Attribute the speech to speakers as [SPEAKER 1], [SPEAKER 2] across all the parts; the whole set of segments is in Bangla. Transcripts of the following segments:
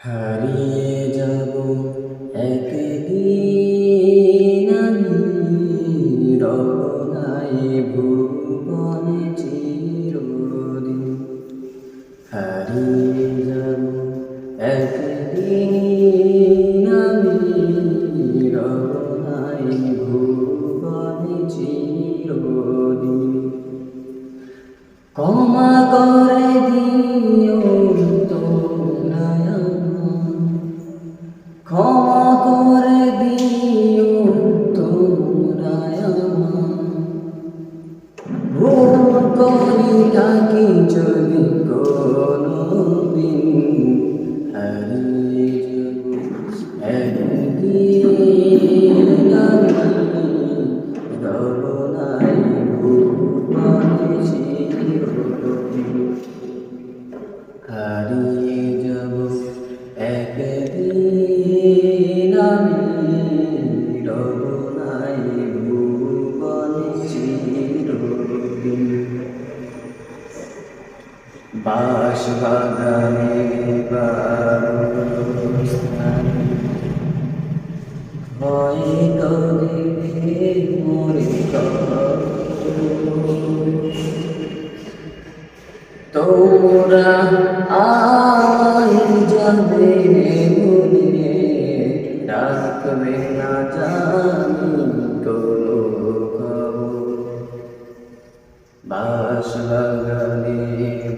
[SPEAKER 1] হারিয়ে যাব একদিন আমি রবনাই ভুবনে চিরদিন। হারিয়ে যাব একদিন ক্ষমা করে দিও ভুল করি থাকি যদি কোনো দিন হারিয়ে বাগানে বারস্থানে হয়তো দেবে মরে তোরা আই যাবে বলে ডাকবে না জানি কোনো বাস বাগানে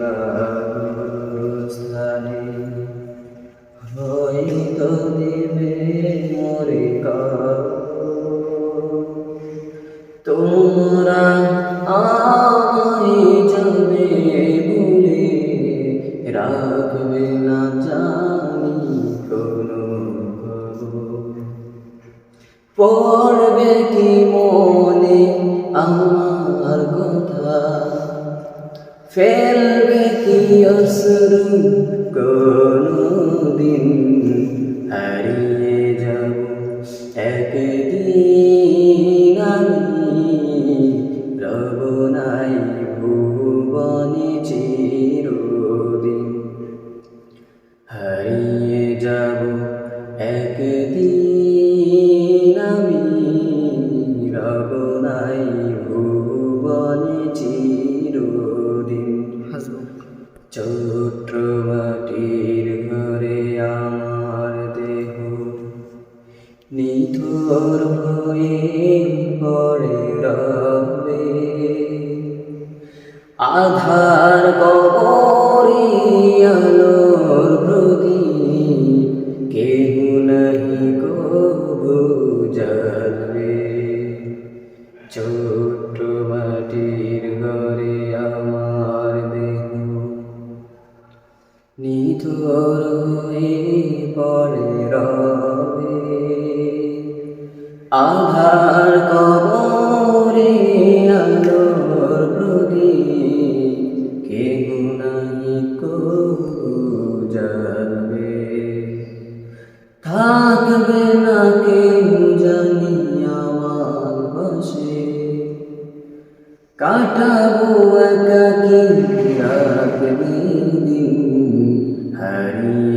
[SPEAKER 1] বাসস্থানে হয়তো দেবে মরে তোমরা আই যাবে বলে রাখবে না জানি কোনো পড়বে কি মনে আমার কথা? ফেলবে কি অসরু কোনো দিন হারিয়ে রবে। আধার কবরে প্রদীপ কেহ নাহি কবু ছোট্ট মাটির ঘরে আমার দেহ নিথর হয়ে পড়ে আধার কবরে আলোর প্রদীপ কে গুনাহি কো যাবে থাকবে না কেউ জানি আমার পাশে কাটাবো একাকি রাখবি দিন হারিয়ে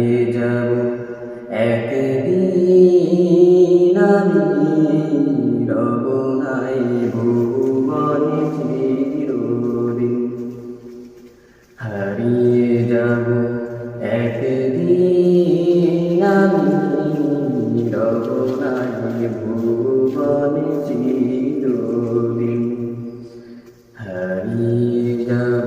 [SPEAKER 1] হারিয়ে